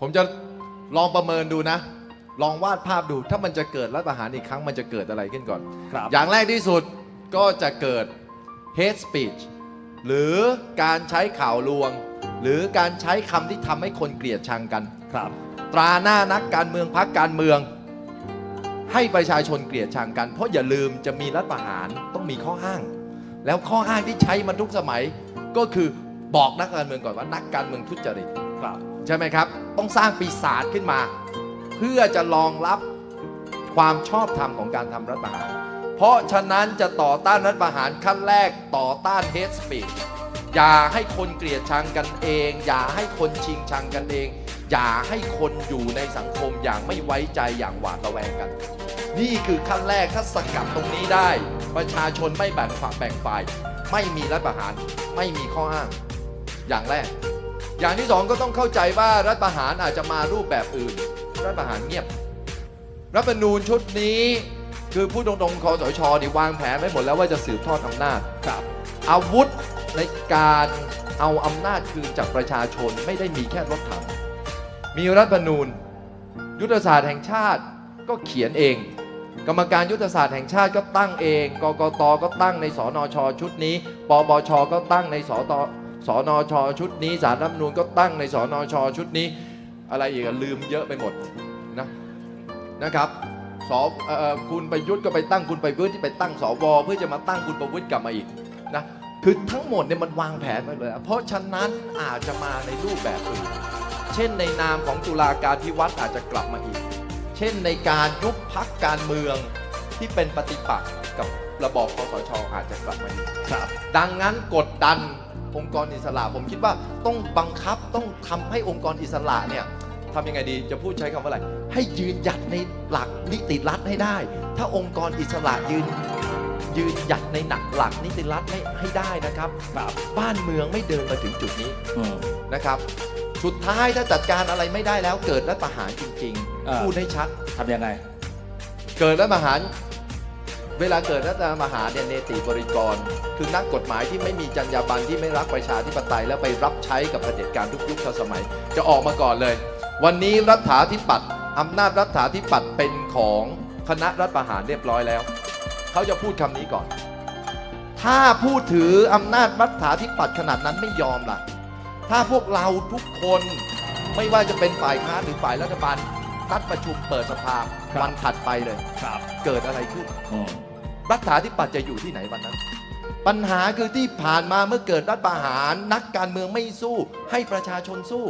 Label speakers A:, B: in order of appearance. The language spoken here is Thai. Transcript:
A: ผมจะลองประเมินดูนะ ลองวาดภาพดู ถ้ามันจะเกิดรัฐประหารอีกครั้งมันจะเกิดอะไรขึ้นก่อน
B: ครับ
A: อย่างแรกที่สุดก็จะเกิด hate speech หรือการใช้ข่าวลวง หรือการใช้คำที่ทำให้คนเกลียดชังกัน
B: ครับ
A: ตราหน้านักการเมืองพักการเมือง ให้ประชาชนเกลียดชังกัน เพราะอย่าลืมจะมีรัฐประหารต้องมีข้ออ้าง แล้วข้ออ้างที่ใช้มาทุกสมัยก็คือบอกนักการเมืองก่อนว่านักการเมืองทุจริต
B: ครับ
A: ใช่ไหมครับ ต้องสร้างปีศาจขึ้นมา เพื่อจะรองรับความชอบธรรมของการทำรัฐประหาร เพราะฉะนั้นจะต่อต้านรัฐประหารขั้นแรกต่อต้าน hate speech อย่าให้คนเกลียดชังกันเอง อย่าให้คนชิงชังกันเอง อย่าให้คนอยู่ในสังคมอย่างไม่ไว้ใจอย่างหวาดระแวงกัน นี่คือขั้นแรกถ้าสกัดตรงนี้ได้ ประชาชนไม่แบ่งฝักแบ่งฝ่าย ไม่มีรัฐประหาร ไม่มีข้ออ้าง อย่างแรก อย่างที่สองก็ต้องเข้าใจว่ารัฐประหารอาจจะมารูปแบบอื่น รัฐประหารเงียบ รัฐธรรมนูญชุดนี้คือผู้ตรงๆคอสชนี่วางแผนไว้หมดแล้วว่าจะสืบทอดอำนาจ
B: ครับ
A: อาวุธในการเอาอำนาจคืนจากประชาชนไม่ได้มีแค่รถถัง มีรัฐธรรมนูญ ยุทธศาสตร์แห่งชาติก็เขียนเอง กรรมการยุทธศาสตร์แห่งชาติก็ตั้งเอง กกตก็ตั้งในสนชชุดนี้ ปปชก็ตั้งในสต สนชชุดนี้สารรัฐนูญก็ตั้งในสนชชุดนี้ อะไรอีกอะลืมเยอะไปหมดนะนะครับสเอ่อคุณประยุทธ์ก็ไปตั้งคุณประยุทธ์ที่ไปตั้งสวเพื่อจะมาตั้งคุณประวิทย์กลับมาอีกนะคือทั้งหมดเนี่ยมันวางแผนไปเลย เพราะฉะนั้นอาจจะมาในรูปแบบอื่นเช่นในนามของตุลาการพิวัตรอาจจะกลับมาอีก เช่นในการยุบพักการเมืองที่เป็นปฏิปักษ์กับระบอบคอสชอาจจะกลับมาอีก
B: ครับ
A: ดังนั้นกดดัน องค์กรอิสระ ผมคิดว่าต้องบังคับต้องทำให้องค์กรอิสระเนี่ยทำยังไงดีจะพูดใช้คำว่าอะไร ให้ยืนหยัดในหลักนิติรัฐให้ได้ ถ้าองค์กรอิสระยืนยืนหยัดในหนักหลักนิติรัฐให้ให้ได้นะครับ
B: ครับ
A: บ้านเมืองไม่เดินมาถึงจุดนี้
B: อืม
A: นะครับสุดท้ายถ้าจัดการอะไรไม่ได้แล้วเกิดรัฐประหารจริง
B: อ่า
A: ๆพูดให้ชัด
B: ทำยังไง
A: เกิดรัฐประหาร เวลาเกิดรัฐประหารเนี่ยเนติบริกร คือนักกฎหมายที่ไม่มีจรรยาบรรณที่ไม่รักประชาธิปไตยแล้วไปรับใช้กับเผด็จการทุกยุคทุกสมัย จะออกมาก่อนเลย วันนี้รัฐาธิปัตย์อำนาจรัฐาธิปัตย์เป็นของคณะรัฐประหารเรียบร้อยแล้ว เขาจะพูดคำนี้ก่อน ถ้าผู้ถืออำนาจรัฐาธิปัตย์ขนาดนั้นไม่ยอมล่ะ ถ้าพวกเราทุกคนไม่ว่าจะเป็นฝ่ายค้านหรือฝ่ายรัฐบาลนัดประชุมเปิดสภา
B: ครับ
A: วันถัดไปเลย
B: ครับ
A: เกิดอะไรขึ้น รัฐาธิปัตย์จะอยู่ที่ไหนวันนั้น ปัญหาคือที่ผ่านมาเมื่อเกิดรัฐประหาร นักการเมืองไม่สู้ ให้ประชาชนสู้